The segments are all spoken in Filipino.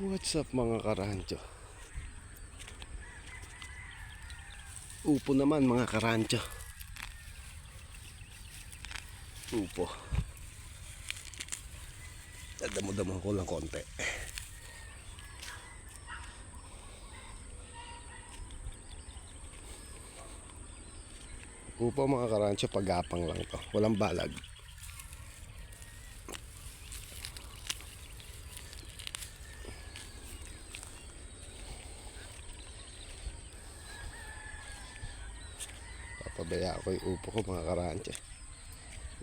What's up mga karancho? Upo naman mga karancho. Upo. Dadamo-damo ko lang konti. Upo mga karancho, pagapang lang to. Walang balag. Papabaya ko yung upo ko mga karancho.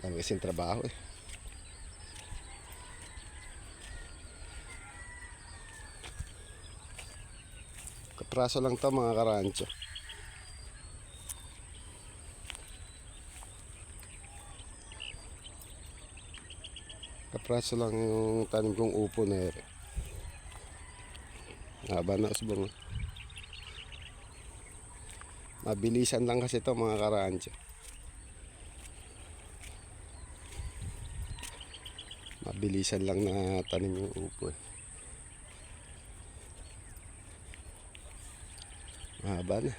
Dami kasing trabaho eh. Kapraso lang to mga karancho. Kapraso lang yung tanim kong upo na ere. Haba na usbong. Mabilisan lang kasi to mga karancho. Mabilisan lang na tanim yung upo eh. Mahaba na.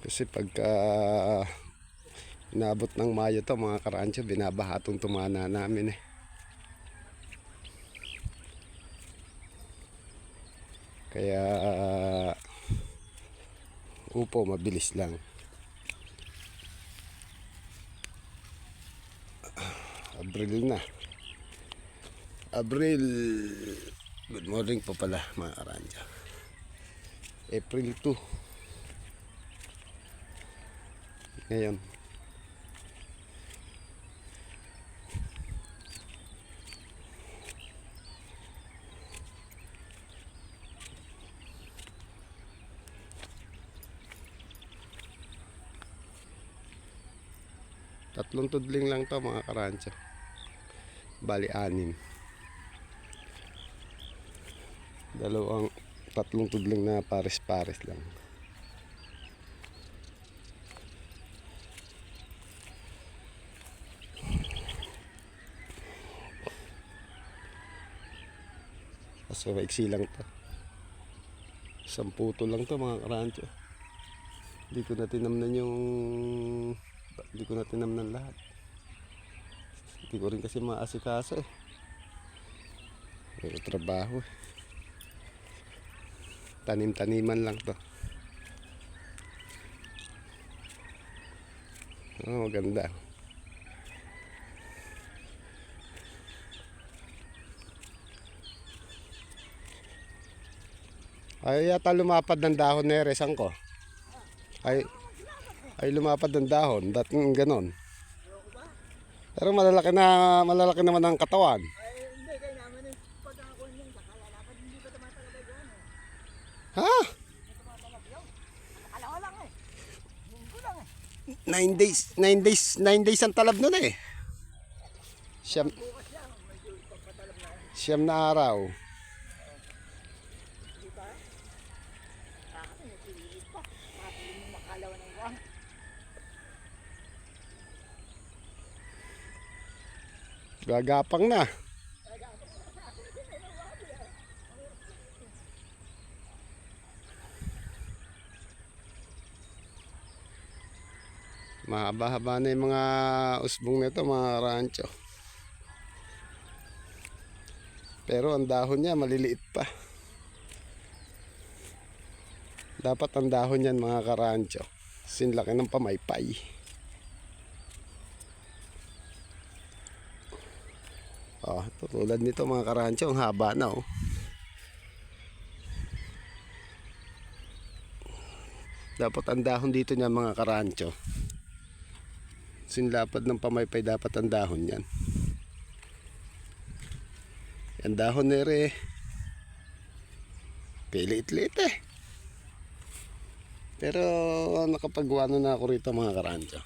Kasi pagka inabot ng Mayo to mga karancho, binabahatong tumana namin eh. Kaya upo mabilis lang. Abril na. Abril. Good morning po pala mga karanja. April 2. Ngayon. Tatlong tudling lang to mga karancha. Bali anim. Dalawang tatlong tudling na pares-pares lang. Kaso maiksi lang to. Samputo lang to mga karancho. Hindi ko na tinamnan yung hindi ko na tinamnan lahat. Hindi ko rin kasi maasikaso eh. Pero trabaho eh. Tanim-taniman lang to. Oh, maganda. Ay, yata lumapad ng dahon na resan ko. Ay, ay lumapad ng dahon. Dating ganon. Pero malalaki na, malalaki naman ang katawan. Ha? Nine days, nine days, nine days ang talab nun eh. Siyam, siyam na araw. Gagapang na. Mahaba-haba na yung mga usbong nito mga rancho. Pero ang dahon niya maliliit pa. Dapat ang dahon niyan mga karancho. Sinlaki ng pamaypay. Oh, tulad nito mga karancho, ang haba na oh. Dapat ang dahon dito niyan mga karancho. Sinlapad ng pamaypay dapat ang dahon niyan. Ang dahon nere. Pilit-lit eh. Pero nakapagwano na ako rito mga karancho.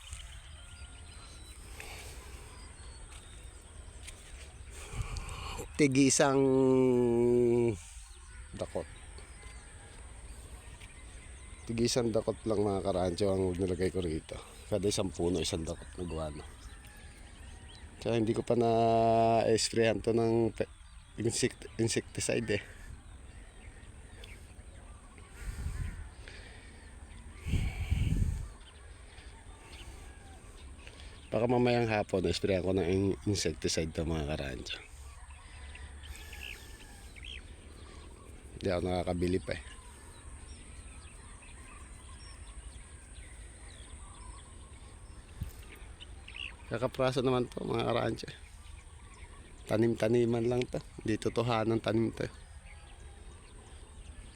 Tigi isang dakot. Tigi isang dakot lang mga karancho ang nilagay ko rito. Kada isang puno, isang dakot na guano. Kaya hindi ko pa na-sprayan to ng insect, insecticide eh. Baka mamayang hapon, na-sprayan ko ng in- insecticide to mga karancho. Hindi ako nakakabili pa eh. Kakapraso naman to mga karancho. Tanim-taniman lang to. Hindi totohanan tanim to.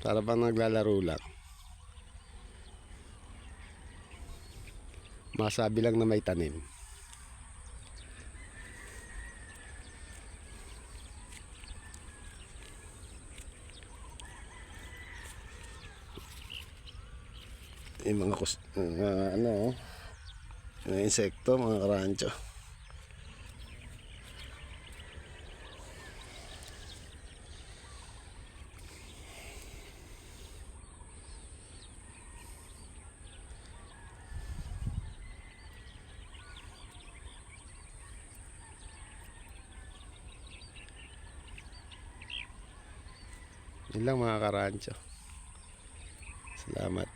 Para bang naglalaro lang. Masabi lang na may tanim. Yung mga, kus- mga ano, mga insekto, mga karancho. Yun mga karancho. Salamat.